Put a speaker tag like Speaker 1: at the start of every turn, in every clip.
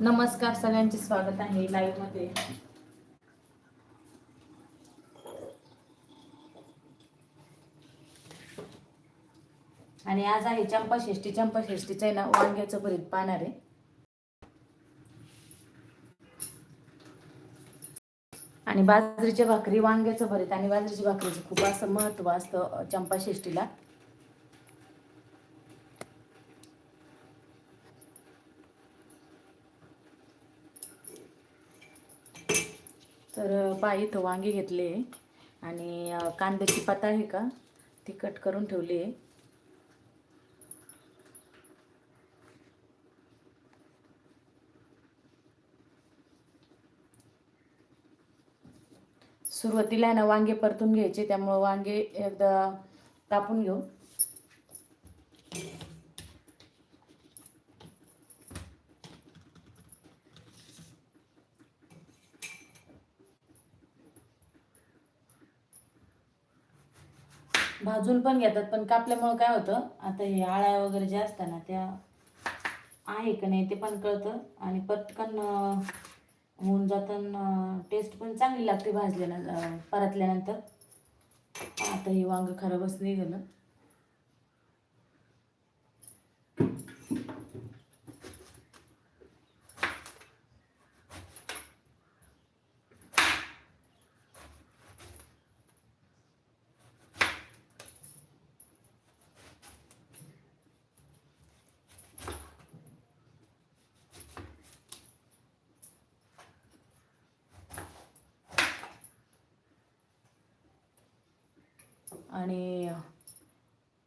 Speaker 1: नमस्कार सगळ्यांचे स्वागत आहे लाईव्हमध्ये. आणि आज आहे चंपाषष्ठी चंपाषष्ठीचं आहे ना वांग्याचं भरीत पाहणार आहे. आणि बाजरीच्या भाकरी वांग्याचं भरीत. आणि बाजरीच्या भाकरीचं खूप असं महत्त्व असतं चंपाषष्ठीला तर बाई इथं वांगे घेतले आणि कांद्याची पात आहे का? ती कट करून ठेवली आहे. सुरुवातीला ना वांगे परतून घ्यायचे. त्यामुळं वांगे एकदा तापून घेऊ. भाजून पण घेतात पण कापल्यामुळं काय होतं आता हे आळ्या वगैरे ज्या असतात ना त्या आहे का नाही ते पण कळतं. आणि पटकन होऊन जाताना टेस्ट पण चांगली लागते भाजल्यानंतर परतल्यानंतर. आता हे वांग खराबच नाही गेलं आणि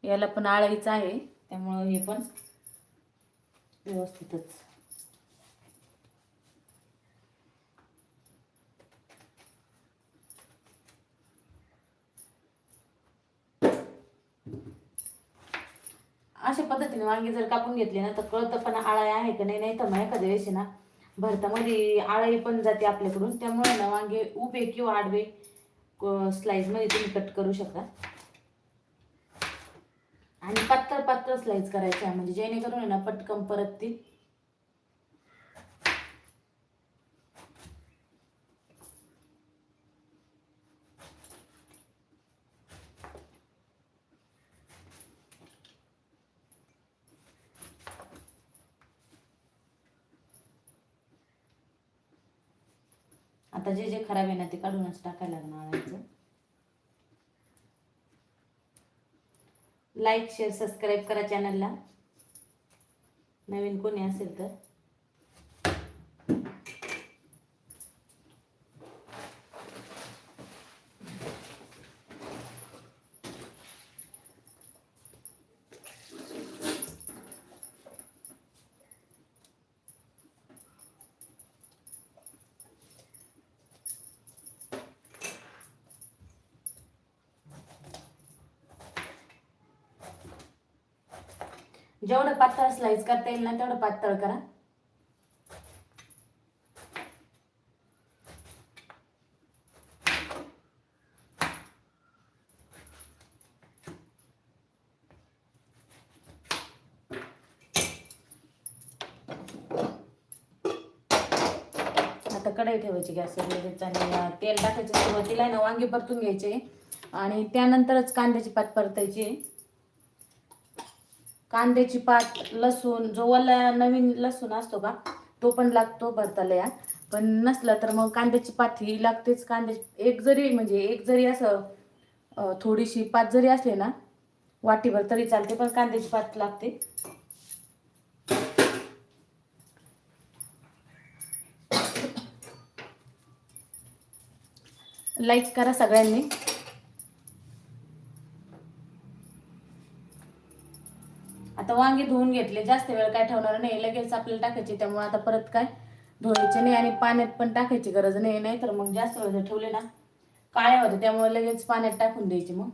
Speaker 1: याला पण आळाईच आहे त्यामुळं हे पण व्यवस्थितच. अशा पद्धतीने वांगे जर कापून घेतले ना तर कळतं पण आळाई आहे का नाही नाही तर मग एखाद्या वेळेस ना भरतामध्ये आळाई पण जाते आपल्याकडून त्यामुळे ना वांगे उभे किंवा आडवे स्लाइसमध्ये तुम्ही कट करू शकता. आणि पातळ पातळ स्लाइस करायचं आहे. म्हणजे जेणेकरून आहे ना पटकन परत ती आता जे जे खराब आहे ना ते काढूनच टाकायला लागणार लाईक शेअर सबस्क्राईब करा चॅनलला नवीन कोणी असेल तर. जेवढं पातळ स्लाइस करता येईल ना तेवढं पातळ करा. आता कढई ठेवायची गॅसवर लगेच आणि तेल टाकायचं सुरुवातीला ना वांगे परतून घ्यायचे. आणि त्यानंतरच कांद्याची पात परतायची कांद्याची पात लसूण जो वला नवीन लसूण असतो का तो पण लागतो भरताला या पण नसला तर मग कांद्याची पात ही लागतेच. कांद्याची एक जरी म्हणजे एक जरी असं थोडीशी पात जरी असली ना वाटीभर तरी चालते पण कांद्याची पात लागते. लाईक करा सगळ्यांनी. आता वांगे धुवून घेतले. जास्त वेळ काय ठेवणार नाही. लगेच आपल्याला टाकायचे. त्यामुळे आता परत काय? धुवायचे नाही आणि पाण्यात पण टाकायची गरज नाही. नाही तर मग जास्त वेळ जर ठेवले ना काळे होते. त्यामुळे लगेच पाण्यात टाकून द्यायचे मग.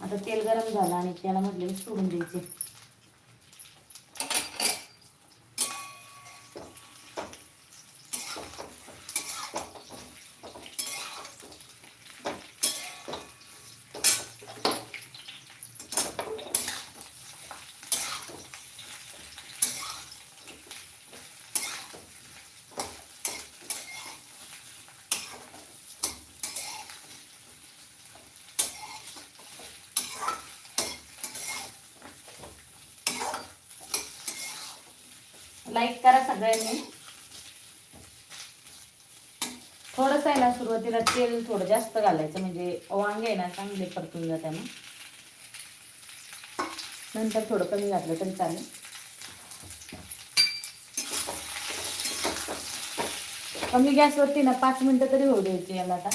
Speaker 1: आता तेल गरम झालं आणि त्याला म्हटले सोडून द्यायचे. लाईक करा सगळ्यांनी. थोडंसं आहे ना सुरुवातीला तेल थोडं जास्त घालायचं म्हणजे वांगे आहे ना चांगले परतून जाते नंतर थोडं कमी घातलं तरी चालेल. कमी गॅसवरती ना पाच मिनटं तरी होऊ द्यायची याला आता.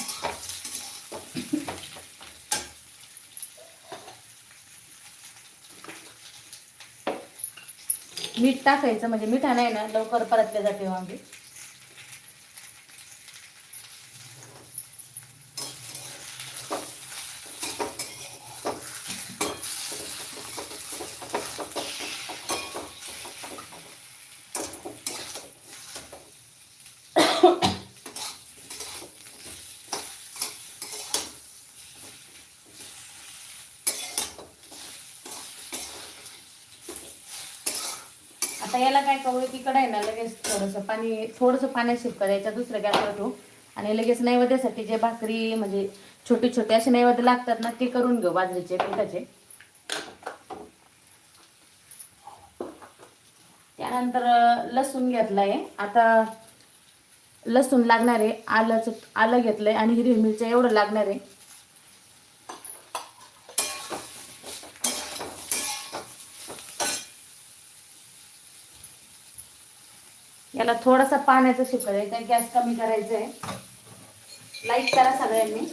Speaker 1: मीठ टाकायचं म्हणजे मिठा नाही ना लवकर परतल्या जाते वांगे आता याला आहे ना लगेच थोडंसं पाणी थोडंसं पाण्यात शिफ्ट करायचं दुसऱ्या गॅसवर ठेवू आणि लगेच नैवेद्यासाठी जे भाकरी म्हणजे छोटे छोटे असे नैवेद्य लागतात ना ते करून घेऊ बाजरीचे पिठाचे. त्यानंतर लसूण घेतलाय. आता लसूण लागणार आहे आलंच आलं घेतलंय आणि हिरवी मिरच्या एवढं लागणार आहे याला थोडासा पाण्याचा आहे कारण गॅस कमी करायचं आहे लाईक करा सगळ्यांनी.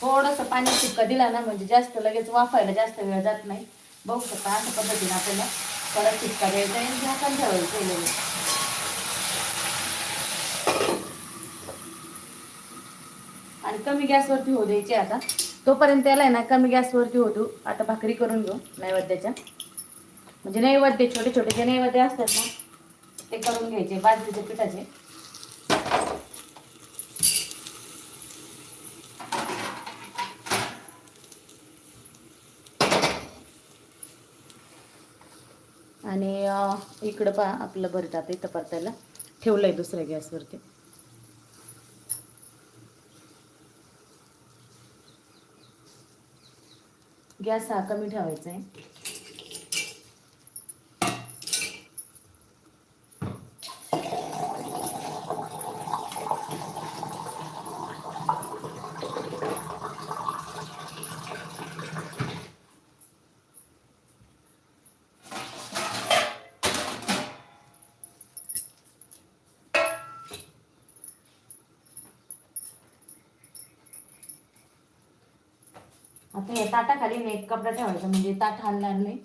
Speaker 1: थोडंसं पाणी शिपका दिला ना म्हणजे जास्त लगेच वाफायला जास्त वेळ जात नाही. बघू शकता अशा पद्धतीने आपल्याला परत शिक्का द्यायचा आहे झाकण ठेवायचं लगेच. आणि कमी गॅसवरती होऊ द्यायची आता. तोपर्यंत याला आहे ना कमी गॅसवरती होतो. आता भाकरी करून घेऊ नैवेद्याच्या. म्हणजे नैवेद्य छोटे छोटे जे नैवेद्य असतात ना ते करून घ्यायचे बाजरीच्या पिठाचे. आणि इकडं पहा आपलं भरत आता इथं परतायला. ठेवलंय दुसऱ्या गॅसवरती. गॅस हा कमी ठेवायचा आहे. आता हे ताटाखाली ना एक कपडा ठेवायचा म्हणजे ताट हलणार नाही.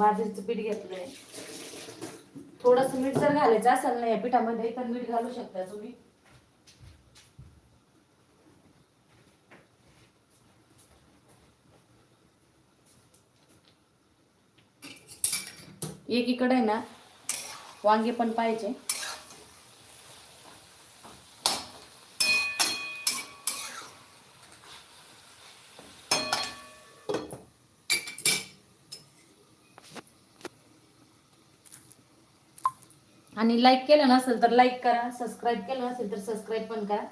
Speaker 1: बाजरीचं पीठ घेतलंय. थोडस मीठ जर घालायचं असेल ना या पिठामध्ये तर मीठ घालू शकता तुम्ही. एकीकडे आहे ना वांगे पण पाहिजे. आणि लाईक केलं नसेल तर लाईक करा सबस्क्राईब केलं नसेल तर सबस्क्राईब पण करा.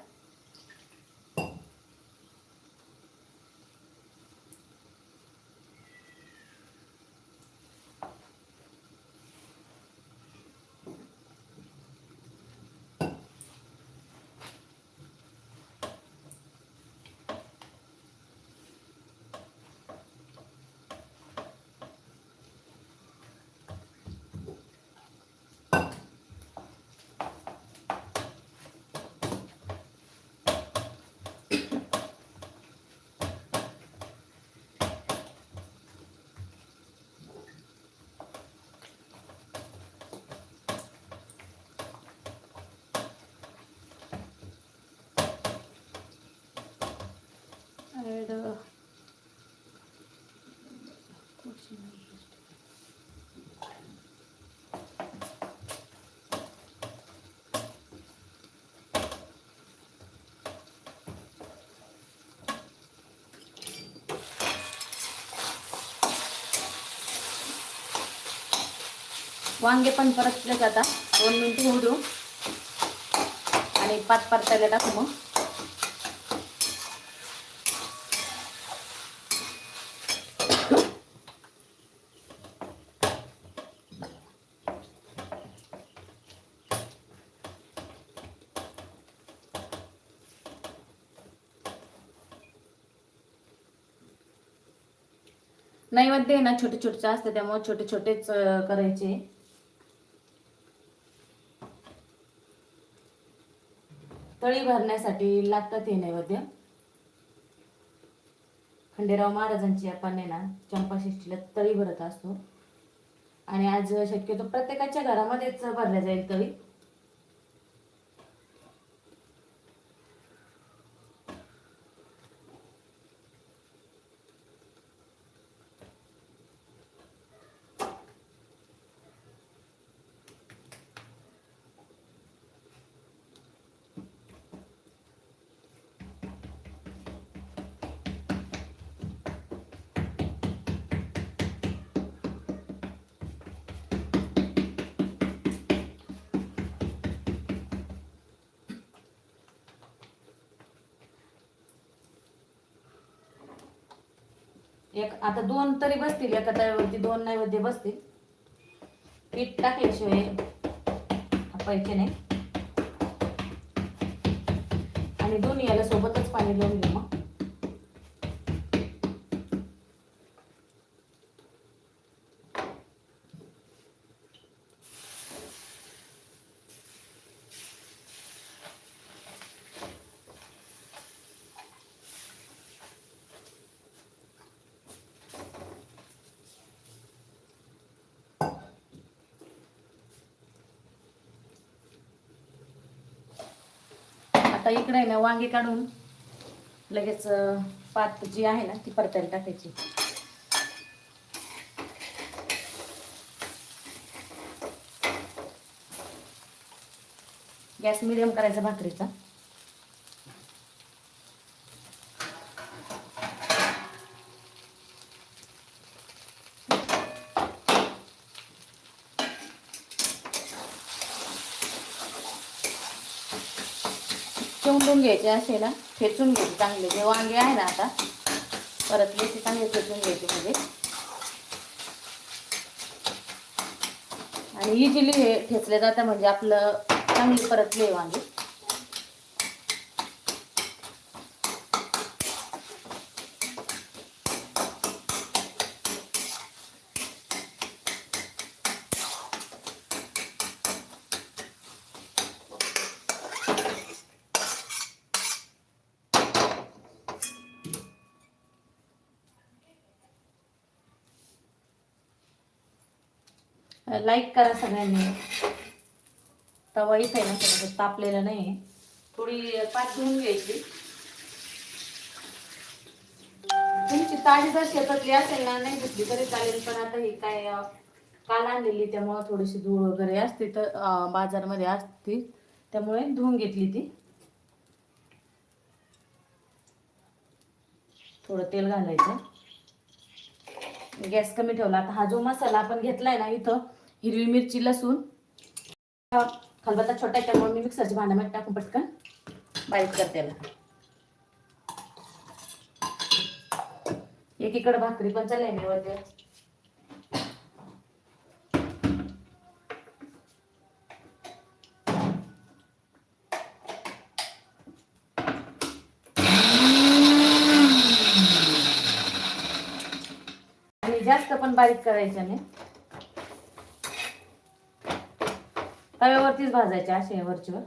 Speaker 1: అండ్ वांगे पण परतले जातात दोन मिनटं होऊ देऊ आणि पात पात परतायला टाकू मग नैवेद्य ना छोटे छोटे असते त्यामुळे छोटे छोटेच करायचे. तळी भरण्यासाठी लागतात हे नैवेद्य. खंडेराव महाराजांची आपण ना चंपाषष्ठीला तळी भरत असतो. आणि आज शक्यतो प्रत्येकाच्या घरामध्येच भरल्या जाईल तळी एक आता दोन तरी बसतील एका तळ्यावरती दोन नैवेद्य बसतील. पीठ टाकल्याशिवाय पैसे नाही. आणि दोन्ही याला सोबतच पाणी लावून घेऊ मग. आता इकडे ना वांगे काढून लगेच पात जी आहे ना ती परतायला टाकायची. गॅस मिडियम करायचा भाकरीचा. चिवडून घ्यायचे असे ना ठेचून घ्यायचे चांगले. जे वांगे आहे ना आता परतले ते चांगले ठेचून घ्यायचे म्हणजे. आणि इझिली हे ठेचले जातं म्हणजे आपलं चांगली परतले वांगे. लाईक करा सगळ्यांनी. तवा इथे ना सगळं तापलेलं नाही थोडी पाच धुवून घ्यायची. तुमची ताजी जर शेतातली असेल ना नाही घेतली तरी चालेल पण आता ही काय काल आणलेली त्यामुळं थोडीशी धूळ वगैरे असते तर बाजारमध्ये असते. त्यामुळे धुवून घेतली ती. थोडं तेल घालायचं. गॅस कमी ठेवला. आता हा जो मसाला आपण घेतलाय ना इथं हिरवी मिरची लसूण. खलबत्ता छोटा आहे त्यामुळे मी मिक्सरच्या भांड्यामध्ये टाकून पटकन बारीक करते एकीकडे भाकरी पण चालली मी वरती. आणि जास्त पण बारीक करायचं नाही. तव्यावरतीच भाजायचे असे वरचीवर.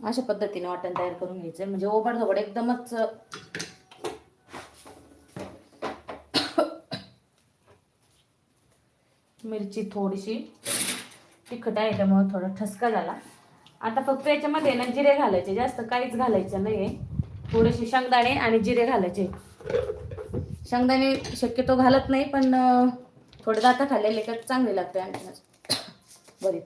Speaker 1: अशा पद्धतीने वाटण तयार करून घ्यायचं. म्हणजे ओबड धोबड एकदमच मिरची थोडीशी तिखट आहे त्यामुळे थोडा ठसका झाला. आता फक्त याच्यामध्ये ना जिरे घालायचे. जास्त काहीच घालायचं नाहीये. थोडेसे शेंगदाणे आणि जिरे घालायचे. शेंगदाणे शक्यतो घालत नाही पण थोडं थोडे दाता खाल्लेले का चांगले लागते आणखीनच. बरीत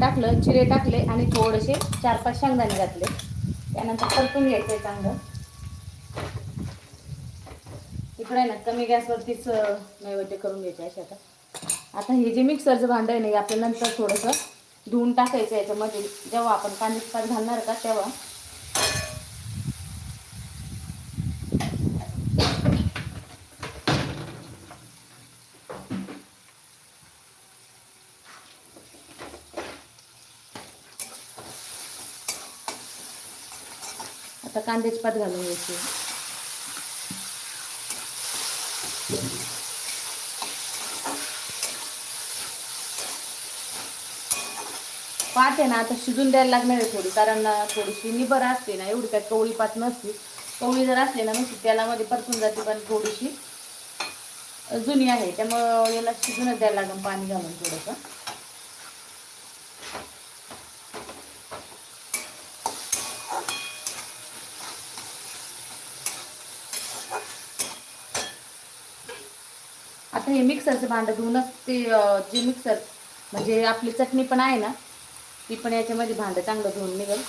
Speaker 1: टाकलं चिरे टाकले आणि थोडेसे चार पाच शेंगदाणे घातले. त्यानंतर परतून घ्यायचं आहे चांगलं. इकडे ना कमी गॅसवरतीच नैवेद्य करून घ्यायचे असे आता. आता हे जे मिक्सरचं भांडं आहे ना हे आपल्या नंतर थोडंसं धुवून टाकायचं याच्यामध्ये. जेव्हा आपण कांदे पात घालणार का तेव्हा आता कांद्याची पात घालून घ्यायची. पात आहे ना आता शिजून द्यायला लागणार आहे थोडी कारण थोडीशी निबर असते ना एवढी काय कवळी पात नसते. कवळी जर असली ना मग त्याला मध्ये परतून जाते पण थोडीशी जुनी आहे त्यामुळं याला शिजूनच द्यायला लागेल पाणी घालून थोडंसं. आता हे मिक्सरचं भांडं धुवूनच ते जे मिक्सर म्हणजे आपली चटणी पण आहे ना ती पण याच्यामध्ये भांडं चांगलं धुवून निघेल.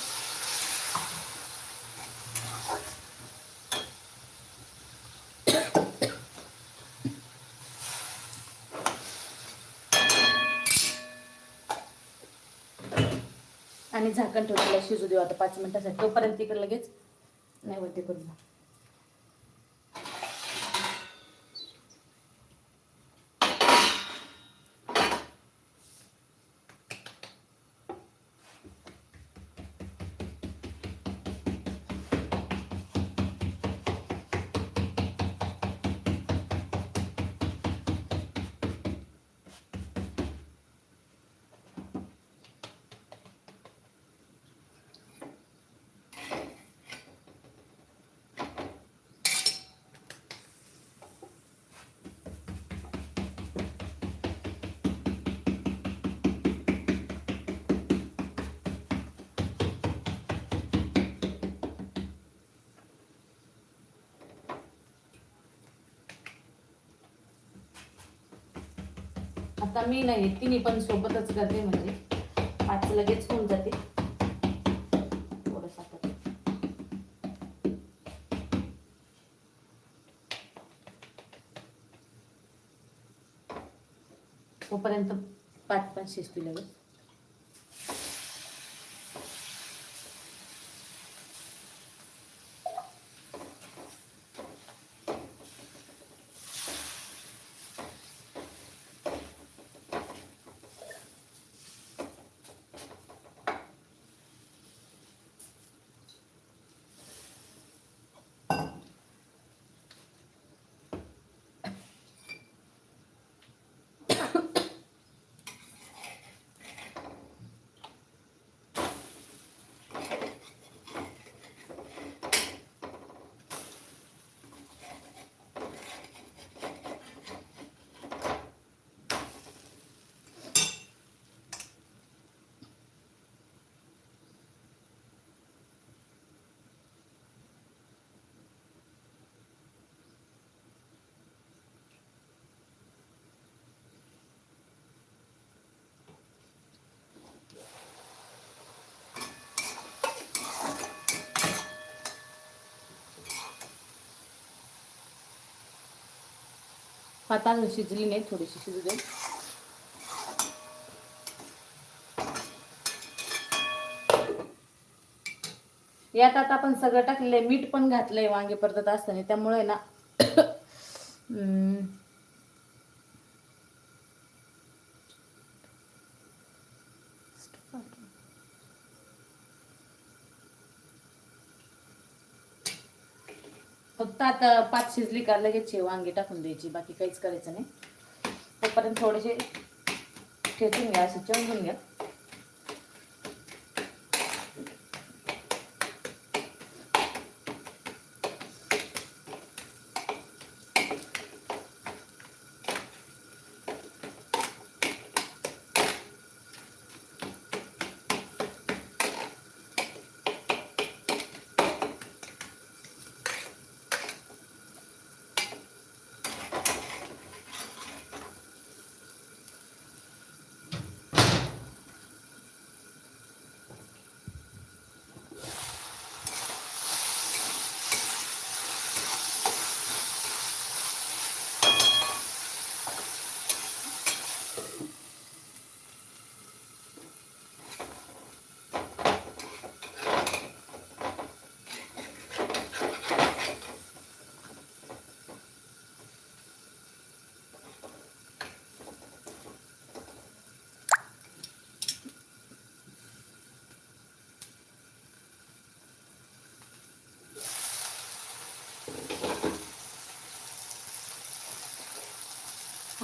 Speaker 1: आणि झाकण ठेवलेलं शिजू देऊ. आता पाच मिनिटासाठी तोपर्यंत इकडे लगेच नैवेद्य करू आता मी नाही तिन्ही पण सोबतच करते म्हणजे. पाच लगेच होऊन जाते. थोडंसं तोपर्यंत पाच पाच शिजतील लगेच पात अजून शिजली नाही थोडीशी शिजू दे. यात आता आपण सगळं टाकलेलं आहे. मीठ पण घातलंय वांगे परतत असताना त्यामुळे ना फक्त आता पाच शिजली का लगेच वांगी टाकून द्यायची बाकी काहीच करायचं नाही. तोपर्यंत थोडेसे ठेचून घ्या असे चमकून घ्या.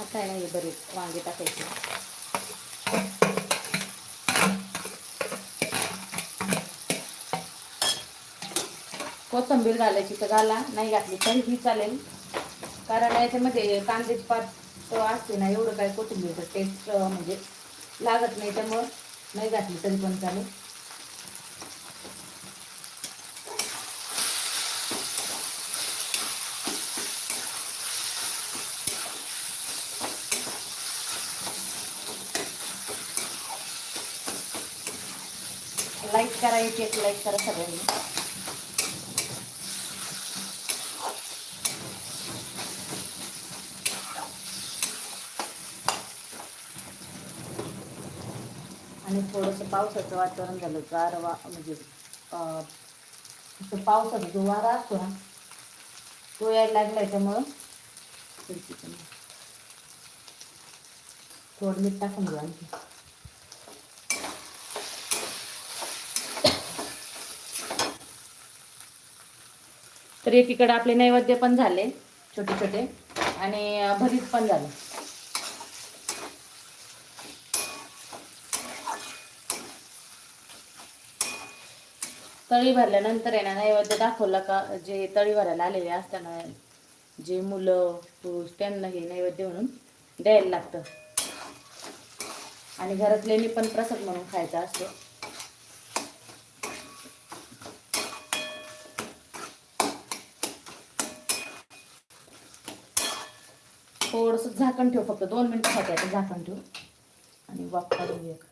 Speaker 1: काय आहे ना हे बरेच वांगे टाकायचे. कोथिंबीर घालायची तर घाला नाही घातली तरीही चालेल. कारण याच्यामध्ये कांदे पात असते ना एवढं काय कोथिंबीरचं टेस्ट म्हणजे लागत नाही त्यामुळं नाही घातली तरी पण चालेल लाईक करा एक एक लाईक करा सगळ्यांनी. आणि थोडंसं पावसाचं वातावरण झालं गारवा म्हणजे असं पावसाचा जो वारा असतो ना तो यायला लागला त्यामुळं. थोडं मीठ टाकून घेऊ आणखी. तर एकीकडे आपले नैवेद्य पण झाले छोटे छोटे आणि भरीत पण झाले. तळी भरल्यानंतर आहे ना नैवेद्य दाखवला का जे तळी भरायला आलेले असताना जे मुलं पुरुष त्यांना हे नैवेद्य म्हणून द्यायला लागतं. आणि घरातल्यांनी पण प्रसाद म्हणून खायचा असतो. थोडंसं झाकण ठेव फक्त. दोन मिनिटासाठी आता झाकण ठेव आणि वाफ एक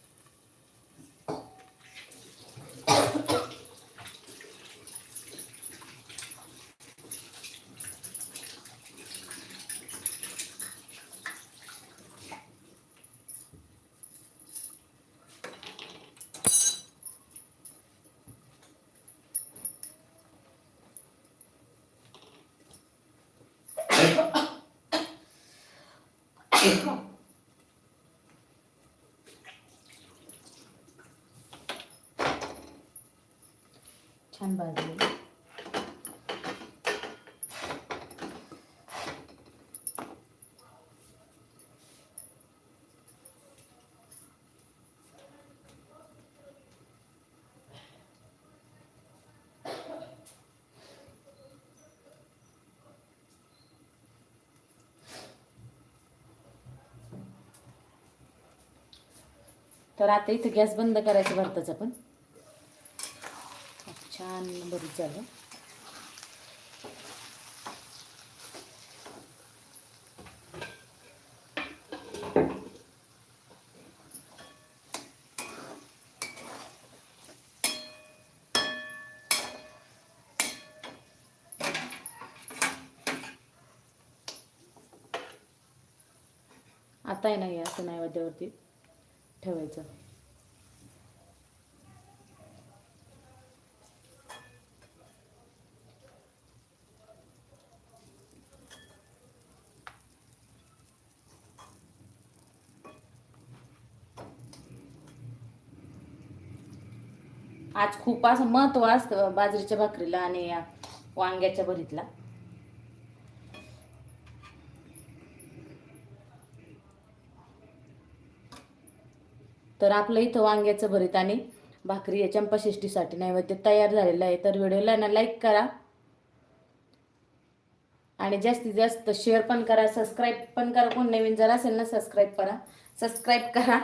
Speaker 1: छान भाजले. तर आता इथं गॅस बंद करायचं भरताचा पण. छान बरीच झालं आता आहे असं नाही वाद्यावरती ठेवायचं. आज खूप असं महत्त्व असतं बाजरीच्या भाकरीला आणि या वांग्याच्या भरीतला. तर आपलं इथं वांग्याचं भरीत आणि भाकरी या चंपाषष्टीसाठी नैवेद्य तयार झालेलं आहे. तर व्हिडिओला ना लाईक करा. आणि जास्तीत जास्त शेअर पण करा सबस्क्राईब पण करा. कोण नवीन जर असेल ना सबस्क्राईब करा. सबस्क्राईब करा.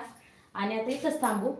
Speaker 1: आणि आता इथंच थांबू.